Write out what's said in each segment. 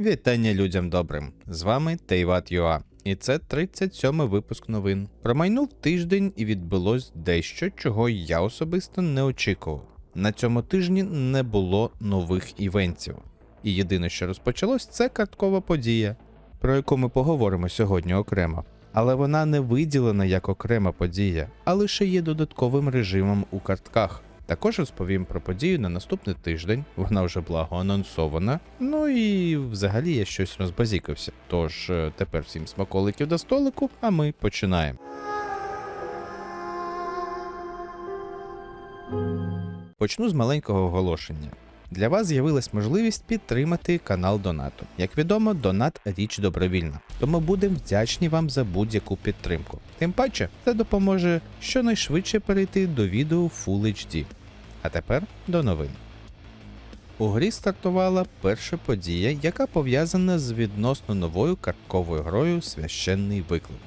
Вітання людям добрим! З вами Тейват Юа. І це 37-й випуск новин. Промайнув тиждень і відбулось дещо, чого я особисто не очікував. На цьому тижні не було нових івентів. І єдине, що розпочалось, це карткова подія, про яку ми поговоримо сьогодні окремо. Але вона не виділена як окрема подія, а лише є додатковим режимом у картках. Також розповім про подію на наступний тиждень, вона вже благо анонсована. Ну і взагалі я щось розбазікався. Тож е, тепер всім смаколиків до столику, а ми починаємо. Почну з маленького оголошення. Для вас з'явилась можливість підтримати канал Донату. Як відомо, донат річ добровільна, тому будемо вдячні вам за будь-яку підтримку. Тим паче, це допоможе щонайшвидше перейти до відео Full HD. А тепер до новин. У грі стартувала перша подія, яка пов'язана з відносно новою картковою грою Священний виклик.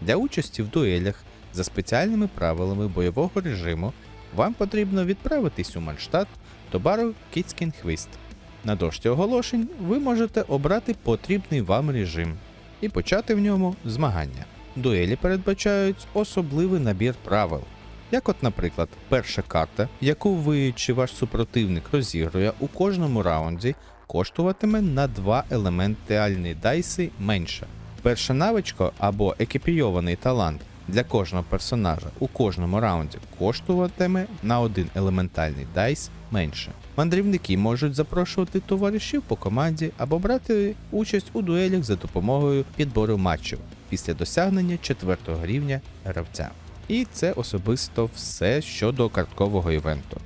Для участі в дуелях за спеціальними правилами бойового режиму вам потрібно відправитись у Манштат до бару Кіцькін Хвіст. На дошці оголошень ви можете обрати потрібний вам режим і почати в ньому змагання. Дуелі передбачають особливий набір правил, як от, наприклад, перша карта, яку ви чи ваш супротивник розігрує у кожному раунді, коштуватиме на 2 елементальні дайси менше. Перша навичка або екіпійований талант для кожного персонажа у кожному раунді коштуватиме на один елементальний дайс менше. Мандрівники можуть запрошувати товаришів по команді або брати участь у дуелях за допомогою підбору матчів після досягнення четвертого рівня гравця. І це особисто все щодо карткового івенту.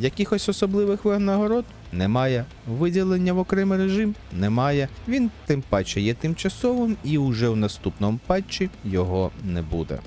Якихось особливих винагород немає, виділення в окремий режим немає. Він тим паче є тимчасовим і уже в наступному патчі його не буде.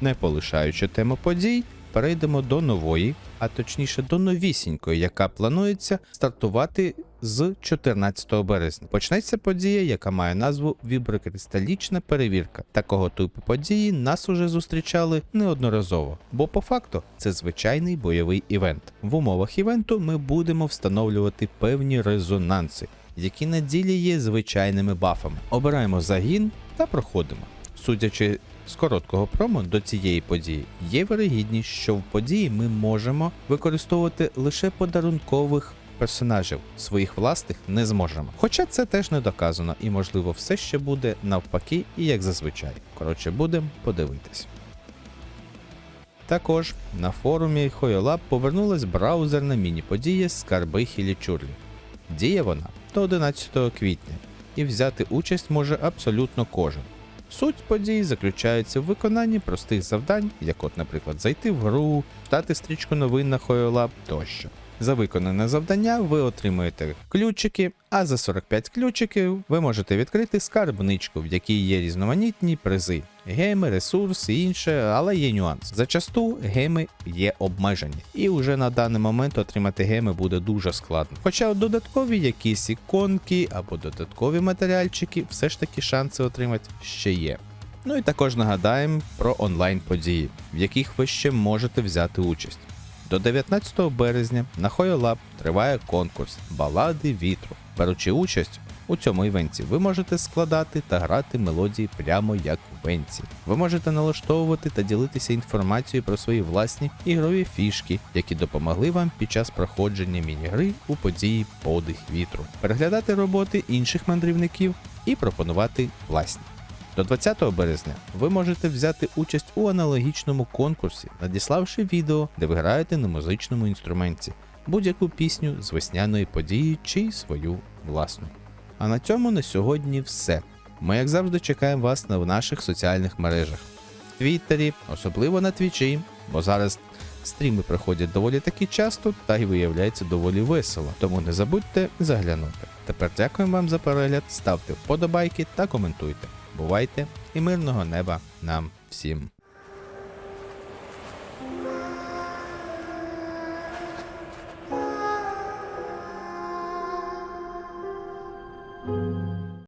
Не полишаючи тему подій, перейдемо до нової, а точніше до новісінької, яка планується стартувати з 14 березня. Почнеться подія, яка має назву Віброкристалічна перевірка. Такого типу події нас уже зустрічали неодноразово, бо по факту це звичайний бойовий івент. В умовах івенту ми будемо встановлювати певні резонанси, які на ділі є звичайними бафами. Обираємо загін та проходимо. Судячи з короткого промо до цієї події, є вирогідність, що в події ми можемо використовувати лише подарункових персонажів, своїх власних не зможемо. Хоча це теж не доказано, і можливо все ще буде навпаки і як зазвичай. Коротше, будемо подивитись. Також на форумі Hoyolab повернулась браузерна міні-подія Скарби Хілічурлі. Діє вона до 11 квітня, і взяти участь може абсолютно кожен. Суть подій заключається в виконанні простих завдань, як от, наприклад, зайти в гру, дати стрічку новин на Hoyolab тощо. За виконане завдання ви отримуєте ключики, а за 45 ключиків ви можете відкрити скарбничку, в якій є різноманітні призи, геми, ресурси інше, але є нюанс. Зачасту геми є обмежені, і вже на даний момент отримати геми буде дуже складно. Хоча додаткові якісь іконки або додаткові матеріальчики, все ж таки шанси отримати ще є. Ну і також нагадаємо про онлайн події, в яких ви ще можете взяти участь. До 19 березня на Hoyolab триває конкурс Балади вітру. Беручи участь у цьому івенті, ви можете складати та грати мелодії прямо як в івенті. Ви можете налаштовувати та ділитися інформацією про свої власні ігрові фішки, які допомогли вам під час проходження міні-гри у події Подих вітру, переглядати роботи інших мандрівників і пропонувати власні. До 20 березня ви можете взяти участь у аналогічному конкурсі, надіславши відео, де ви граєте на музичному інструменті, будь-яку пісню з весняної події чи свою власну. А на цьому на сьогодні все. Ми, як завжди, чекаємо вас на наших соціальних мережах. В Твіттері, особливо на Твічі, бо зараз стріми проходять доволі таки часто та й виявляється доволі весело. Тому не забудьте заглянути. Тепер дякуємо вам за перегляд, ставте вподобайки та коментуйте. Бувайте і мирного неба нам всім.